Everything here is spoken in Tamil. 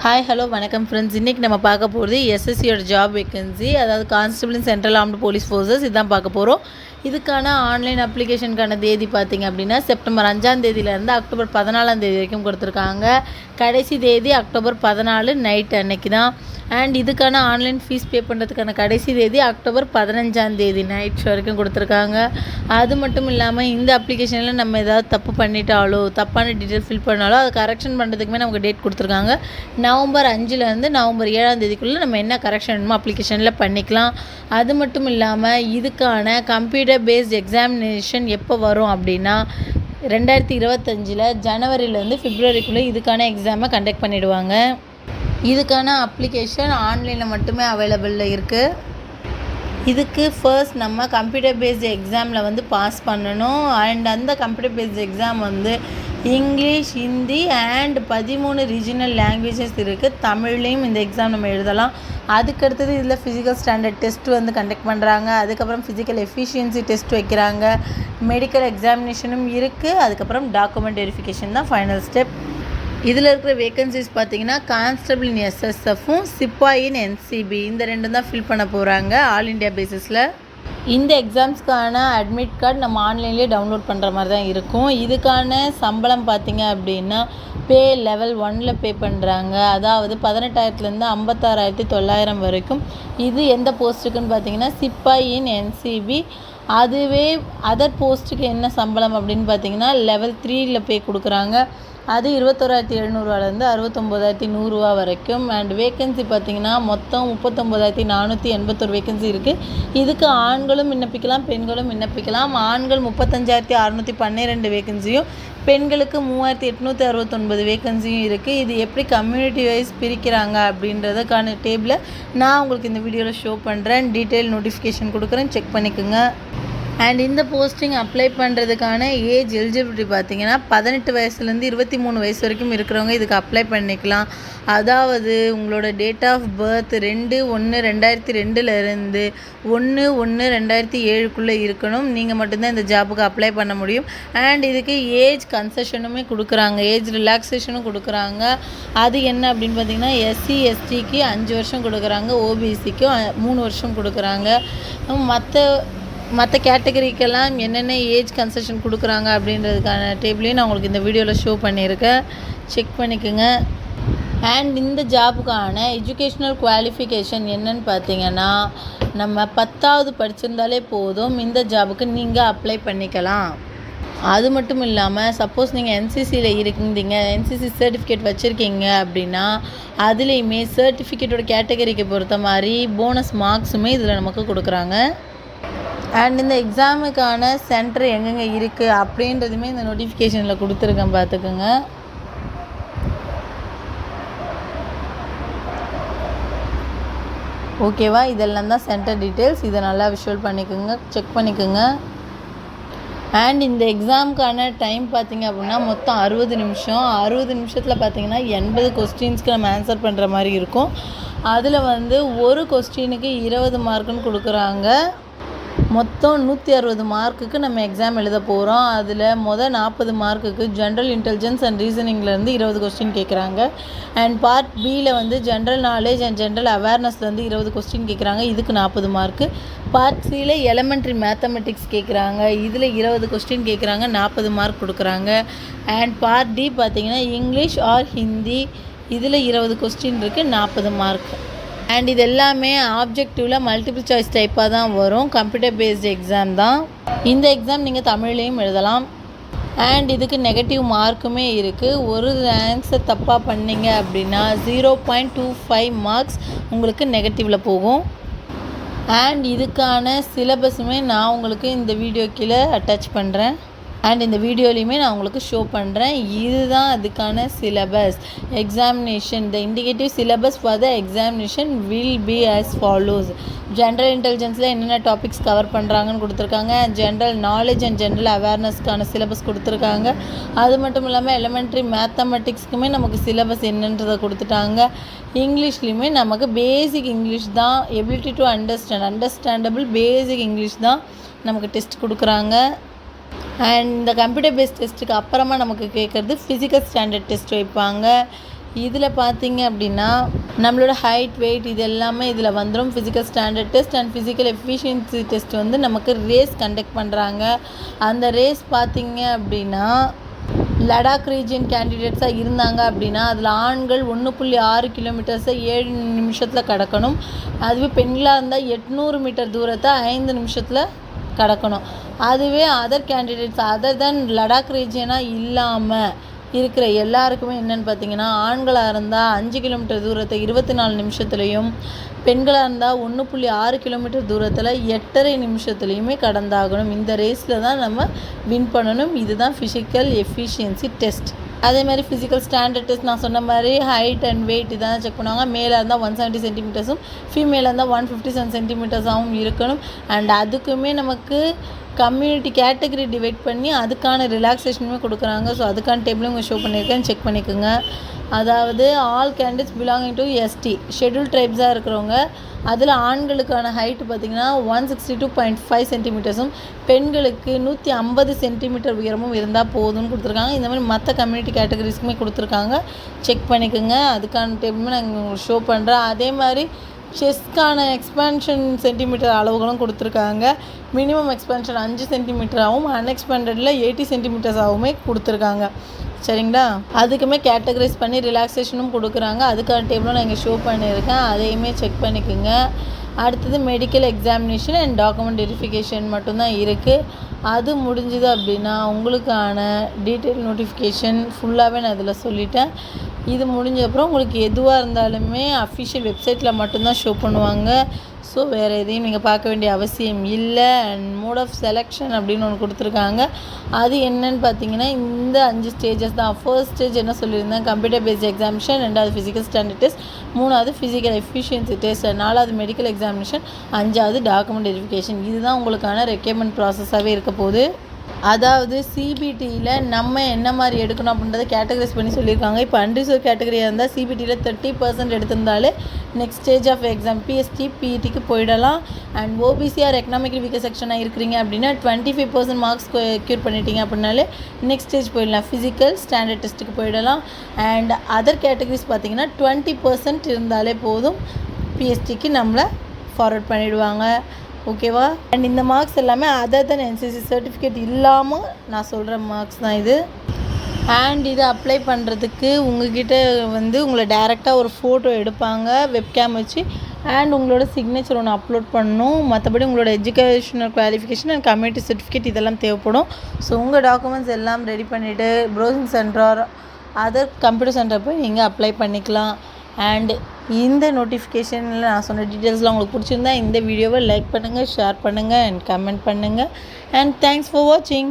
ஹாய் ஹலோ வணக்கம் ஃப்ரெண்ட்ஸ் இன்றைக்கி நம்ம பார்க்க போகிறது எஸ்எஸ்சியோட ஜாப் வேக்கன்சி அதாவது constable in central armed police forces இதுதான் பார்க்க போகிறோம் இதுக்கான ஆன்லைன் அப்ளிகேஷனுக்கான தேதி பார்த்தீங்க அப்படின்னா செப்டம்பர் அஞ்சாம் தேதியிலேருந்து அக்டோபர் பதினாலாம் தேதி வரைக்கும் கொடுத்துருக்காங்க. கடைசி தேதி அக்டோபர் பதினாலு நைட் அன்னைக்கு தான் அண்ட் இதுக்கான ஆன்லைன் ஃபீஸ் பே பண்ணுறதுக்கான கடைசி தேதி அக்டோபர் பதினஞ்சாம் தேதி நைட் வரைக்கும் கொடுத்துருக்காங்க. அது மட்டும் இல்லாமல் இந்த அப்ளிகேஷனில் நம்ம ஏதாவது தப்பு பண்ணிட்டாலோ தப்பான டீட்டெயில் ஃபில் பண்ணாலோ அதை கரெக்ஷன் பண்ணுறதுக்குமே நமக்கு டேட் கொடுத்துருக்காங்க. நவம்பர் அஞ்சுலேருந்து நவம்பர் ஏழாம் தேதிக்குள்ளே நம்ம என்ன கரெக்ஷன் வேணுமோ அப்ளிகேஷனில் பண்ணிக்கலாம். அது மட்டும் இல்லாமல் இதுக்கான கம்ப்யூட்டர் பேஸ்ட் எக்ஸாமினேஷன் எப்போ வரும் அப்படின்னா ரெண்டாயிரத்தி இருபத்தஞ்சில் ஜனவரியிலேருந்து பிப்ரவரிக்குள்ளே இதுக்கான எக்ஸாமை கண்டக்ட் பண்ணிவிடுவாங்க இதுக்கான அப்ளிகேஷன் ஆன்லைனில் மட்டுமே அவைலபிளில் இருக்குது இதுக்கு ஃபர்ஸ்ட் நம்ம கம்ப்யூட்டர் பேஸ்டு எக்ஸாமில் வந்து பாஸ் பண்ணணும். அண்ட் அந்த கம்ப்யூட்டர் பேஸ்டு எக்ஸாம் வந்து இங்கிலீஷ் ஹிந்தி அண்ட் பதிமூணு ரீஜினல் லாங்குவேஜஸ் இருக்குது தமிழ்லேயும் இந்த எக்ஸாம் நம்ம எழுதலாம். அதுக்கடுத்தது இதில் ஃபிசிக்கல் ஸ்டாண்டர்ட் டெஸ்ட் வந்து கண்டக்ட் பண்ணுறாங்க அதுக்கப்புறம் ஃபிசிக்கல் எஃபிஷியன்சி டெஸ்ட் வைக்கிறாங்க. மெடிக்கல் எக்ஸாமினேஷனும் இருக்குது அதுக்கப்புறம் டாக்குமெண்ட் வெரிஃபிகேஷன் தான் ஃபைனல் ஸ்டெப் இதில் இருக்கிற வேகன்சிஸ் பார்த்தீங்கன்னா கான்ஸ்டபிள் இன் எஸ்எஸ்எஃப்பும் சிப்பாயின் என்சிபி இந்த ரெண்டும் தான் ஃபில் பண்ண போகிறாங்க ஆல் இண்டியா பேசிஸில் இந்த எக்ஸாம்ஸ்க்கான அட்மிட் கார்டு நம்ம ஆன்லைன்லேயே டவுன்லோட் பண்ணுற மாதிரி தான் இருக்கும். இதுக்கான சம்பளம் பார்த்தீங்க அப்படின்னா பே லெவல் ஒனில் பே பண்ணுறாங்க அதாவது பதினெட்டாயிரத்துலேருந்து ஐம்பத்தாறாயிரத்தி தொள்ளாயிரம் வரைக்கும். இது எந்த போஸ்ட்டுக்குன்னு பார்த்தீங்கன்னா சிப்பாயின் என்சிபி அதுவே அதர் போஸ்ட்டுக்கு என்ன சம்பளம் அப்படின்னு பார்த்தீங்கன்னா லெவல் த்ரீயில் பே கொடுக்குறாங்க. அது இருபத்தோராயிரத்தி எழுநூறுவாலேருந்து அறுபத்தொம்போதாயிரத்தி நூறுரூவா வரைக்கும். அண்ட் வேக்கன்சி பார்த்தீங்கன்னா மொத்தம் முப்பத்தொம்போதாயிரத்தி நானூற்றி எண்பத்தொரு வேக்கன்சி இருக்குது இதுக்கு ஆண்களும் விண்ணப்பிக்கலாம் பெண்களும் விண்ணப்பிக்கலாம். ஆண்கள் முப்பத்தஞ்சாயிரத்தி அறநூற்றி பன்னிரெண்டு வேக்கன்சியும் பெண்களுக்கு மூவாயிரத்தி எட்நூற்றி அறுபத்தொன்பது வேக்கன்சியும் இருக்குது இது எப்படி கம்யூனிட்டி வைஸ் பிரிக்கிறாங்க அப்படின்றதுக்கான டேபிளை நான் உங்களுக்கு இந்த வீடியோவில் ஷோ பண்ணுறேன் டீட்டெயில் நோட்டிஃபிகேஷன் கொடுக்குறேன். செக் பண்ணிக்கோங்க. அண்ட் இந்த போஸ்டிங் அப்ளை பண்ணுறதுக்கான ஏஜ் எலிஜிபிலிட்டி பார்த்தீங்கன்னா பதினெட்டு வயசுலேருந்து இருபத்தி மூணு வயசு வரைக்கும் இருக்கிறவங்க இதுக்கு அப்ளை பண்ணிக்கலாம். அதாவது உங்களோட டேட் ஆஃப் பர்த் ரெண்டு ஒன்று ரெண்டாயிரத்தி ரெண்டுலேருந்து ஒன்று ஒன்று ரெண்டாயிரத்தி ஏழுக்குள்ளே இருக்கணும். நீங்கள் மட்டும்தான் இந்த ஜாபுக்கு அப்ளை பண்ண முடியும். அண்ட் இதுக்கு ஏஜ் கன்செஷனுமே கொடுக்குறாங்க. ஏஜ் ரிலாக்ஸேஷனும் கொடுக்குறாங்க. அது என்ன அப்படின்னு பார்த்தீங்கன்னா எஸ்சி எஸ்டிக்கு அஞ்சு வருஷம் கொடுக்குறாங்க. ஓபிசிக்கு மூணு வருஷம் கொடுக்குறாங்க. மற்ற மற்ற கேட்டகரிக்கெல்லாம் என்னென்ன ஏஜ் கன்செஷன் கொடுக்குறாங்க அப்படின்றதுக்கான டேபிளையும் நான் உங்களுக்கு இந்த வீடியோவில் ஷோ பண்ணியிருக்கேன். செக் பண்ணிக்கோங்க. அண்ட் இந்த ஜாபுக்கான எஜுகேஷ்னல் குவாலிஃபிகேஷன் என்னன்னு பார்த்தீங்கன்னா நம்ம பத்தாவது படிச்சிருந்தாலே போதும் இந்த ஜாபுக்கு நீங்கள் அப்ளை பண்ணிக்கலாம். அது மட்டும் இல்லாமல் சப்போஸ் நீங்கள் என்சிசியில் இருந்தீங்க என்சிசி சர்டிஃபிகேட் வச்சுருக்கீங்க அப்படின்னா அதுலேயுமே சர்டிஃபிகேட்டோட கேட்டகரிக்கு பொறுத்த மாதிரி போனஸ் மார்க்ஸுமே இதில் நமக்கு கொடுக்குறாங்க. அண்ட் இந்த எக்ஸாமுக்கான சென்டர் எங்கெங்கே இருக்குது அப்படின்றதுமே இந்த நோட்டிஃபிகேஷனில் கொடுத்துருக்கேன் பார்த்துக்குங்க. ஓகேவா இதெல்லாம் தான் சென்டர் டீட்டெயில்ஸ் இதை நல்லா விஷுவல் பண்ணிக்கோங்க செக் பண்ணிக்கோங்க. அண்ட் இந்த எக்ஸாமுக்கான டைம் பார்த்தீங்க அப்படின்னா மொத்தம் அறுபது நிமிஷம். அறுபது நிமிஷத்தில் பார்த்தீங்கன்னா எண்பது கொஸ்டின்ஸ்க்கு நம்ம ஆன்சர் பண்ணுற மாதிரி இருக்கும். அதில் வந்து ஒரு கொஸ்டினுக்கு இருபது மார்க்குன்னு கொடுக்குறாங்க. மொத்தம் நூற்றி அறுபது மார்க்குக்கு நம்ம எக்ஸாம் எழுத போகிறோம் அதில் மொதல் நாற்பது மார்க்குக்கு ஜென்ரல் இன்டெலிஜென்ஸ் அண்ட் ரீசனிங்லேருந்து இருபது கொஸ்டின் கேட்குறாங்க அண்ட் பார்ட் பியில் வந்து ஜென்ரல் நாலேஜ் அண்ட் ஜென்ரல் அவேர்னஸ்லேருந்து இருபது கொஸ்டின் கேட்குறாங்க இதுக்கு நாற்பது மார்க்கு. பார்ட் சியில் எலமெண்ட்ரி மேத்தமெட்டிக்ஸ் கேட்குறாங்க இதில் இருபது கொஸ்டின் கேட்குறாங்க நாற்பது மார்க் கொடுக்குறாங்க. அண்ட் பார்ட் டி பார்த்திங்கன்னா இங்கிலீஷ் ஆர் ஹிந்தி இதில் இருபது கொஸ்டின் இருக்குது நாற்பது மார்க் அண்ட் இது எல்லாமே ஆப்ஜெக்டிவில் மல்டிபிள் சாய்ஸ் டைப்பாக தான் வரும். கம்ப்யூட்டர் பேஸ்டு எக்ஸாம் தான். இந்த எக்ஸாம் நீங்கள் தமிழ்லேயும் எழுதலாம். அண்ட் இதுக்கு நெகட்டிவ் மார்க்குமே இருக்குது ஒரு ஆன்சர் தப்பாக பண்ணிங்க அப்படின்னா zero point two five marks உங்களுக்கு நெகட்டிவில் போகும். அண்ட் இதுக்கான சிலபஸுமே நான் உங்களுக்கு இந்த வீடியோ கீழே அட்டாச் பண்ணுறேன் அண்ட் இந்த வீடியோலையுமே நான் உங்களுக்கு ஷோ பண்ணுறேன் இதுதான் அதுக்கான syllabus examination the indicative syllabus for the examination will be as follows general இன்டெலிஜென்ஸில் என்னென்ன டாபிக்ஸ் கவர் பண்ணுறாங்கன்னு கொடுத்துருக்காங்க. ஜென்ரல் நாலேஜ் அண்ட் ஜென்ரல் அவேர்னஸ்க்கான சிலபஸ் கொடுத்துருக்காங்க. அது மட்டும் இல்லாமல் எலிமெண்ட்ரி மேத்தமெட்டிக்ஸ்க்குமே நமக்கு சிலபஸ் என்னன்றதை கொடுத்துட்டாங்க. இங்கிலீஷ்லேயுமே நமக்கு பேசிக் இங்கிலீஷ் தான். Ability to understand understandable basic English தான் நமக்கு டெஸ்ட் கொடுக்குறாங்க. அண்ட் இந்த கம்ப்யூட்டர் பேஸ்ட் டெஸ்ட்டுக்கு அப்புறமா நமக்கு கேட்குறது ஃபிசிக்கல் ஸ்டாண்டர்ட் டெஸ்ட் வைப்பாங்க. இதில் பார்த்தீங்க அப்படின்னா நம்மளோட ஹைட் வெயிட் இது எல்லாமே இதில் வந்துடும் physical standard test and physical efficiency test வந்து நமக்கு ரேஸ் கண்டக்ட் பண்ணுறாங்க அந்த ரேஸ் பார்த்தீங்க அப்படின்னா லடாக் ரீஜியன் கேண்டிடேட்ஸாக இருந்தாங்க அப்படின்னா அதில் ஆண்கள் ஒன்று புள்ளி ஆறு கிலோமீட்டர்ஸை ஏழு நிமிஷத்தில் கடக்கணும். அதுவே பெண்களாக இருந்தால் எட்நூறு மீட்டர் தூரத்தை ஐந்து நிமிஷத்தில் கடக்கணும். அதுவே other candidates other than Ladakh ரீஜியனாக இல்லாமல் இருக்கிற எல்லாருக்குமே என்னென்னு பார்த்தீங்கன்னா ஆண்களாக இருந்தால் அஞ்சு கிலோமீட்டர் தூரத்தை இருபத்தி நாலு நிமிஷத்துலையும் பெண்களாக இருந்தால் ஒன்று புள்ளி ஆறு கிலோமீட்டர் தூரத்தில் எட்டரை நிமிஷத்துலையுமே கடந்தாகணும். இந்த ரேஸில் தான் நம்ம வின் பண்ணணும். இதுதான் ஃபிசிக்கல் எஃபிஷியன்சி டெஸ்ட் அதே மாதிரி ஃபிசிக்கல் ஸ்டாண்டர்ட் டெஸ்ட் நான் சொன்ன மாதிரி ஹைட் அண்ட் வெயிட் இதெல்லாம் செக் பண்ணுவாங்க. மேலே இருந்தால் ஒன் செவன்ட்டி சென்டிமீட்டர்ஸும் ஃபீமேலாக இருந்தால் ஒன் ஃபிஃப்டி செவன் சென்டிமீட்டர்ஸாகவும் இருக்கணும். அண்ட் அதுக்குமே நமக்கு கம்யூனிட்டி கேட்டகரி டிவைட் பண்ணி அதுக்கான ரிலாக்ஸேஷனுமே கொடுக்குறாங்க. ஸோ அதுக்கான டேபிளும் உங்கள் ஷோ பண்ணியிருக்கேன் செக் பண்ணிக்கோங்க. அதாவது all candidates belonging to ST schedule ட்ரைப்ஸாக இருக்கிறவங்க. அதில் ஆண்களுக்கான ஹைட்டு பார்த்திங்கன்னா one sixty two point five சென்டிமீட்டர்ஸும் பெண்களுக்கு நூற்றி ஐம்பது சென்டிமீட்டர் உயரமும் இருந்தால் போதும்னு கொடுத்துருக்காங்க. இந்த மாதிரி மற்ற கம்யூனிட்டி கேட்டகரிஸ்க்குமே கொடுத்துருக்காங்க. செக் பண்ணிக்கோங்க. அதுக்கான டேபிளுமே நாங்கள் உங்களுக்கு ஷோ பண்ணுறேன் அதே மாதிரி செஸ்க்கான எக்ஸ்பேன்ஷன் சென்டிமீட்டர் அளவுகளும் கொடுத்துருக்காங்க. மினிமம் எக்ஸ்பேன்ஷன் அஞ்சு சென்டிமீட்டராகவும் அன்எக்ஸ்பேண்டடில் எயிட்டி சென்டிமீட்டர்ஸாகவுமே கொடுத்துருக்காங்க. சரிங்களா? அதுக்குமே கேட்டகரைஸ் பண்ணி ரிலாக்ஸேஷனும் கொடுக்குறாங்க. அதுக்கான டேபிளும் நான் இங்கே ஷோ பண்ணியிருக்கேன். அதையுமே செக் பண்ணிக்கோங்க. அடுத்தது medical examination and document verification மட்டும்தான் இருக்குது அது முடிஞ்சுது அப்படின்னா உங்களுக்கான டீட்டெயில் நோட்டிஃபிகேஷன் ஃபுல்லாகவே நான் இதில் சொல்லிட்டேன். இது முடிஞ்ச அப்புறம் உங்களுக்கு எதுவாக இருந்தாலுமே அஃபிஷியல் வெப்சைட்டில் மட்டும்தான் ஷோ பண்ணுவாங்க. ஸோ வேறு எதையும் நீங்கள் பார்க்க வேண்டிய அவசியம் இல்லை. அண்ட் மோட் ஆஃப் செலெக்ஷன் அப்படின்னு ஒன்று கொடுத்துருக்காங்க. அது என்னன்னு பார்த்தீங்கன்னா இந்த அஞ்சு ஸ்டேஜஸ் தான். ஃபர்ஸ்ட் ஸ்டேஜ் என்ன சொல்லியிருந்தேன்? கம்ப்யூட்டர் பேஸ்ட் எக்ஸாமினேஷன் ரெண்டாவது ஃபிசிக்கல் ஸ்டாண்டர்ட் டெஸ்ட் மூணாவது ஃபிசிக்கல் எஃபிஷியன்சி டெஸ்ட் நாலாவது மெடிக்கல் எக்ஸாமினேஷன் அஞ்சாவது டாக்குமெண்ட் வெரிஃபிகேஷன் இதுதான் உங்களுக்கான ரெக்யர்மெண்ட் ப்ராசஸாகவே இருக்க போகுது. அதாவது சிபிடியில் நம்ம என்ன மாதிரி எடுக்கணும் அப்படின்றத கேட்டகரைஸ் பண்ணி சொல்லியிருக்காங்க. இப்போ அன்ரிசர்வ் கேட்டகரியாக இருந்தால் சிபிடியில் thirty percent எடுத்திருந்தாலே next stage of exam PST பிஇடிக்கு போயிடலாம். And OBC or economic weaker செக்ஷனாக இருக்கிறீங்க அப்படின்னா twenty five percent marks cure பண்ணிட்டீங்க அப்படின்னாலே நெக்ஸ்ட் ஸ்டேஜ் போயிடலாம். ஃபிசிக்கல் ஸ்டாண்டர்ட் டெஸ்ட்டுக்கு போயிடலாம். அண்ட் அதர் கேட்டகரிஸ் பார்த்தீங்கன்னா டுவெண்ட்டி பர்சன்ட் இருந்தாலே போதும் பிஎஸ்டிக்கு நம்மளை ஃபார்வர்ட் பண்ணிவிடுவாங்க ஓகேவா? அண்ட் இந்த மார்க்ஸ் எல்லாமே அதர் தன் என்சிசி சர்டிஃபிகேட் இல்லாமல் நான் சொல்கிற மார்க்ஸ் தான் இது. அண்ட் இதை அப்ளை பண்ணுறதுக்கு உங்ககிட்ட வந்து உங்களை டேரெக்டாக ஒரு ஃபோட்டோ எடுப்பாங்க வெப்கேம் வச்சு. அண்ட் உங்களோட சிக்னேச்சர் ஒன்று அப்லோட் பண்ணணும். மற்றபடி உங்களோட educational qualification and community certificate இதெல்லாம் தேவைப்படும். ஸோ உங்கள் டாக்குமெண்ட்ஸ் எல்லாம் ரெடி பண்ணிவிட்டு browsing centre other computer centre போய் நீங்கள் அப்ளை பண்ணிக்கலாம். அண்டு இந்த நோட்டிஃபிகேஷனில் நான் சொன்ன டீட்டெயில்ஸ்லாம் உங்களுக்கு பிடிச்சிருந்தா இந்த வீடியோவை லைக் பண்ணுங்கள் ஷேர் பண்ணுங்கள் அண்ட் கமெண்ட் பண்ணுங்கள் அண்ட் தேங்க்ஸ் ஃபார் வாட்சிங்